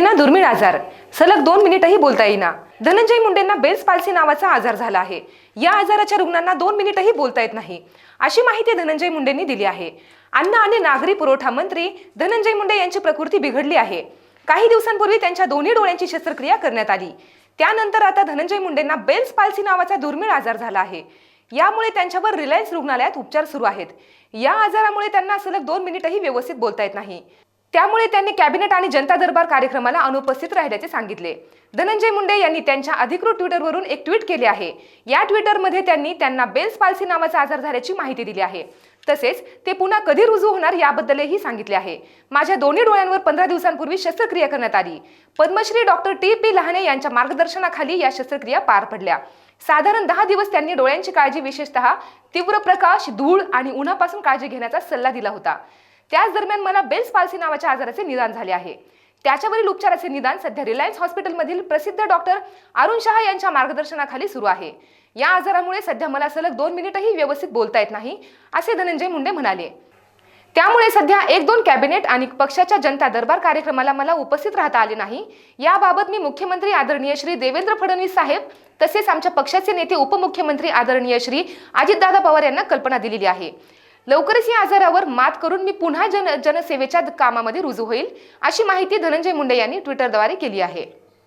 मुंडेंना दुर्मिळ आजार. सलग दोन मिनिटही बोलता येईना. धनंजय मुंडेंना बेल्स पाल्सी नावाचा आजार झाला आहे. या आजाराच्या रुग्णांना दोन मिनिटही बोलता येत नाही. अशी माहिती धनंजय मुंडेंनी दिली आहे. अन्न आणि नागरी पुरवठा मंत्री धनंजय मुंडे यांची प्रकृती बिघडली आहे. काही दिवसांपूर्वी त्यांच्या दोन्ही डोळ्यांची शस्त्रक्रिया करण्यात आली. त्यानंतर आता धनंजय मुंडेंना बेल्स पाल्सी नावाचा दुर्मिळ आजार झाला आहे. यामुळे त्यांच्यावर रिलायन्स रुग्णालयात उपचार सुरू आहेत. या आजारामुळे त्यांना सलग दोन मिनिटही व्यवस्थित बोलता येत नाही. त्यामुळे त्यांनी कॅबिनेट आणि जनता दरबार कार्यक्रमाला अनुपस्थित राहिल्याचे सांगितले. धनंजय मुंडे यांनी त्यांच्या अधिकृत ट्विटरवरून एक ट्विट केले आहे. या ट्विटरमध्ये त्यांनी त्यांना बेल्स पाल्सी नावाचा आजार झाल्याची माहिती दिली आहे. तसेच ते पुन्हा कधी रुजू होणार याबद्दलही सांगितले आहे. माझ्या दोन्ही डोळ्यांवर पंधरा दिवसांपूर्वी शस्त्रक्रिया करण्यात आली. Padmashri doctor T P Lahane यांच्या मार्गदर्शनाखाली या शस्त्रक्रिया पार पडल्या. साधारण दहा दिवस त्यांनी डोळ्यांची काळजी विशेषतः तीव्र प्रकाश धूळ आणि उन्हापासून काळजी घेण्याचा सल्ला दिला होता. त्याच दरम्यान मला बेल्स पाल्सी नावाच्या आजाराचे निदान झाले आहे. त्याच्यावरील उपचाराचे निदान सध्या रिलायन्स हॉस्पिटलमधील प्रसिद्ध डॉक्टर अरुण शहा यांच्या मार्गदर्शनाखाली सुरू आहे. या आजारामुळे सध्या मला सलग दोन मिनिटही व्यवस्थित बोलता येत नाही असे धनंजय मुंडे म्हणाले. त्यामुळे सध्या एक दोन कॅबिनेट आणि पक्षाच्या जनता दरबार कार्यक्रमाला मला उपस्थित राहता आले नाही. याबाबत मी मुख्यमंत्री आदरणीय श्री देवेंद्र फडणवीस साहेब तसेच आमच्या पक्षाचे नेते उपमुख्यमंत्री आदरणीय श्री अजितदादा पवार यांना कल्पना दिलेली आहे. लवकरच या आजारावर मात करून मी पुन्हा जन जनसेवेच्या कामामध्ये रुजू होईल अशी माहिती धनंजय मुंडे यांनी ट्विटरद्वारे केली आहे.